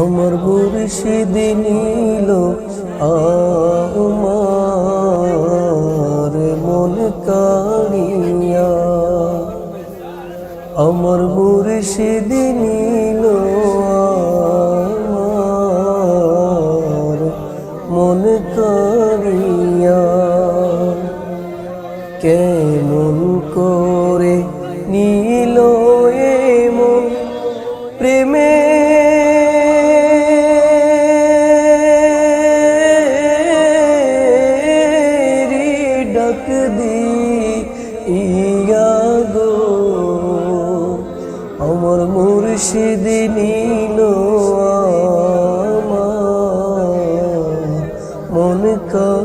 আমার মুর্শিদ নীল আমার মন কাড়িয়া। আমার মুর্শিদ নীল আমার মন কাড়িয়া। কেমন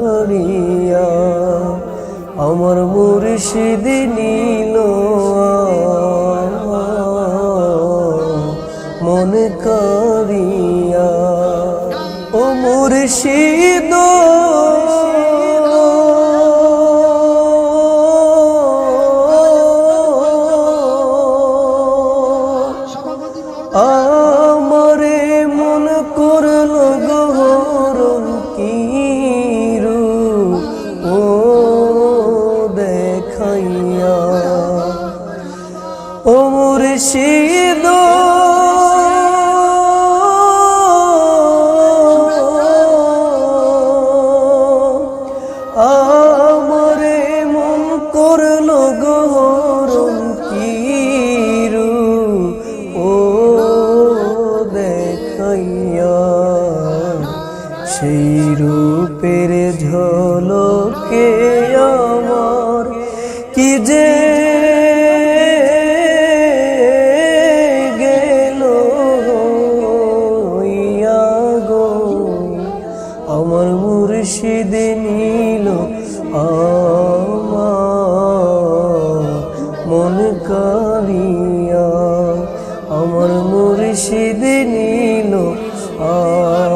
কাড়িয়া আমার মুর্শিদ নীল মনে করিয়া। ও মুর্শিদ দেখাইয়া ও মুর্শিদ মুর্শিদ নীল। আমার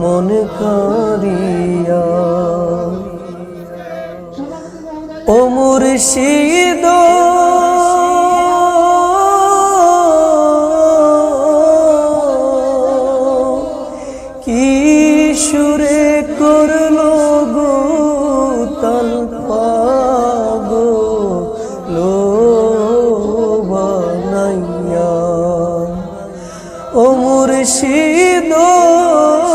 মন করিয়া ও মুর্শিদ কি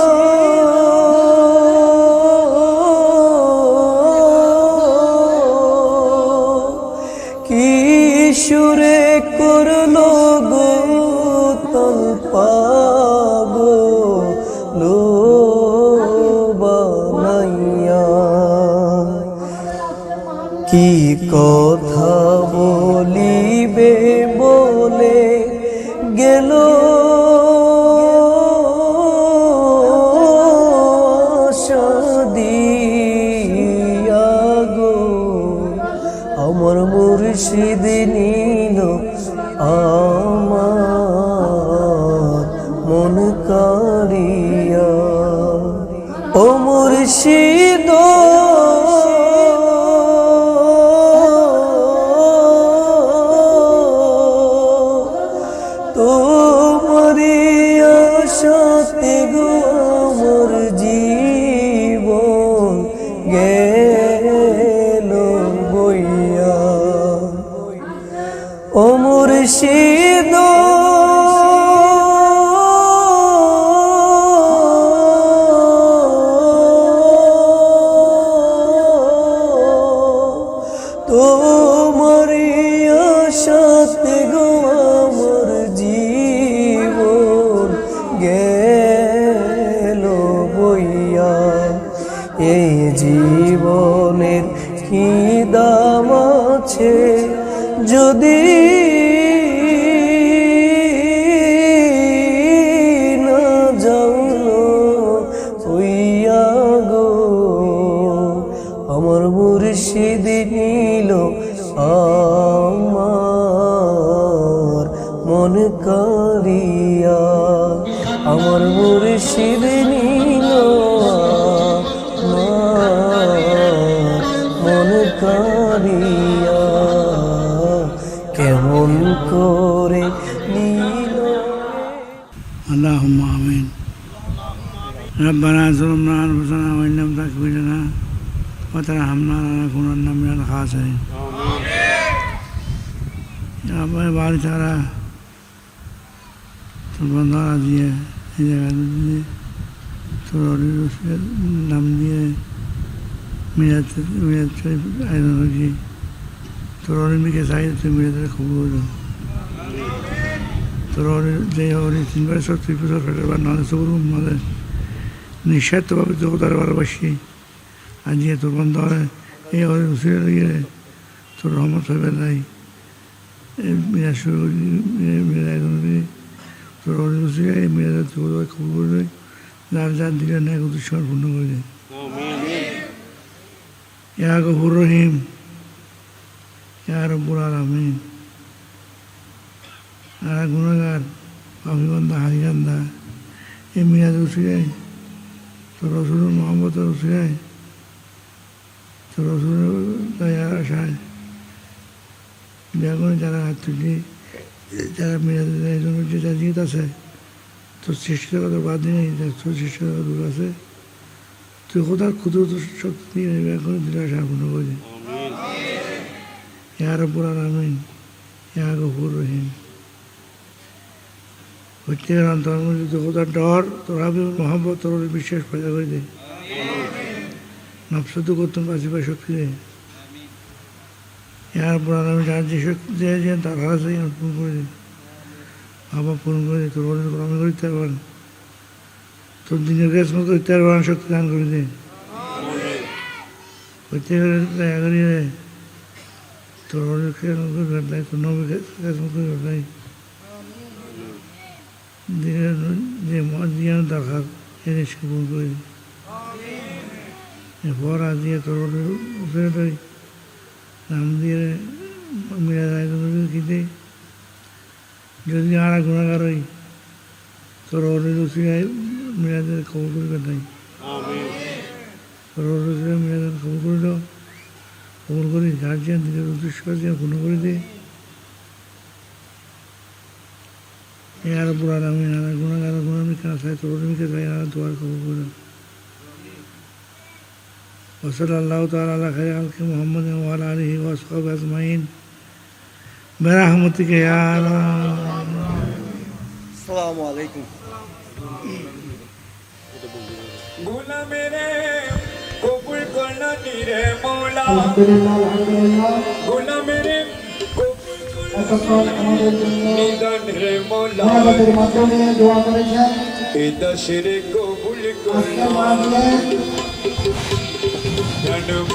মুর্শিদ নীল আমার মন কারিয়া ও মুর্শিদ তোমারি গো আমার গেল। মুর্শিদ তোমারি আশাতে গো আমার জীবন এই জীবনের কি দাম আছে? যদি কারিয়া আমার মুর্শিদ নীল আমার মন কারিয়া কেমন করে নীল اللهم آمين ربنا ظلمنا أنفسنا وإن لم تغفر لنا وترحمنا لنكونن من الخاسرين يا رب বাড়ি তোর বন্ধরা দিয়ে এই জায়গাটা দিয়ে অলির রসুলের নাম দিয়ে মিরাজ মিরাজ শরীফ আয়োজন করেছি তোর অলিম্পিকে চাই তুই মিরাজের খবর হলো। তোর অলি যে অলি তিনবার সত্যি বছর ফেটার বার নাহলে সবর মানে নিঃস্বার্থভাবে তোকে তার ভালোবাসি। আর যে তোর বন্ধ হয়, এই অলি রসুলের গিয়ে তোর রহমত হবে নাই। মিরাজ শুরু মিরাজ তোর অলি এই করে যার যার ন্যায় উদ্দেশ্য পূর্ণ করে দেয় ইয়া রহিম ইয়া রব্বুল আর গুণাগার পাপিবন্ধা হারিগান্ধা এই মিরাজ উসিয়াই তো রসুল মোহাম্মদ উসিয়াই তো রসুল দয়ার যারা হাত তুলি যারা মিরাজের এই জন্য যে যা জিত আছে তোর সৃষ্টির কথা বাদ দিয়ে তোর সৃষ্টির কথা দূর আছে। তুই কোথাও ক্ষুদ্র শক্তি নিয়ে এখন দিলে আশা পূর্ণ করে দে ইয়া রব্বুল আলামিন, ইয়া গফুর রহিম। প্রত্যেকের অন্তর মধ্যে কোথাও ডর, তোর হাবি মোহাম্মদ, তোর বিশ্বাস পয়দা করে দে। নফস তো করতাম বাঁচিবার শক্তি দে ইয়া রব্বুল আলামিন যার যে শক্তি দিয়েছেন তার হারাছে পূরণ করে দে বাবা পূরণ করে দে তোর বলে আমি করতে পারবেন তোর দিনের কাজ মতো করতে পারবেন শক্তি দান করে দে প্রত্যেকের দয়া করিয়ে তোর নাই তোর নবী কাজ মতো দিনের যে মন দিয়ে দরকার এনে পূরণ করে। দে এরপর আজ দিয়ে তোর উপরে যায় কিনতে যদি আর গুণাগার হই, তোর খবর করবে নাই তোর রসিয়া মিরাজের খবর করে দাও। খবর করি যে নিজের উদ্দেশ্য আছে পূর্ণ করে দে। এ আর বুড়ার আমি নানা গুণাগার গুণামিকা চাই তোর মিকে আর দোয়ার খবর করে দাও। وصلى الله تعالى على خير خلق محمد وعلى اله واصحابه اجمعين برحمتك يا الله আসসালামু আলাইকুম গোলামেরে কবুল করলানি রে মৌলা আলহামদুলিল্লাহ আলহামদুলিল্লাহ গোলামেরে কবুল এতক্ষণ আমাদের জন্য নিদান রে মৌলা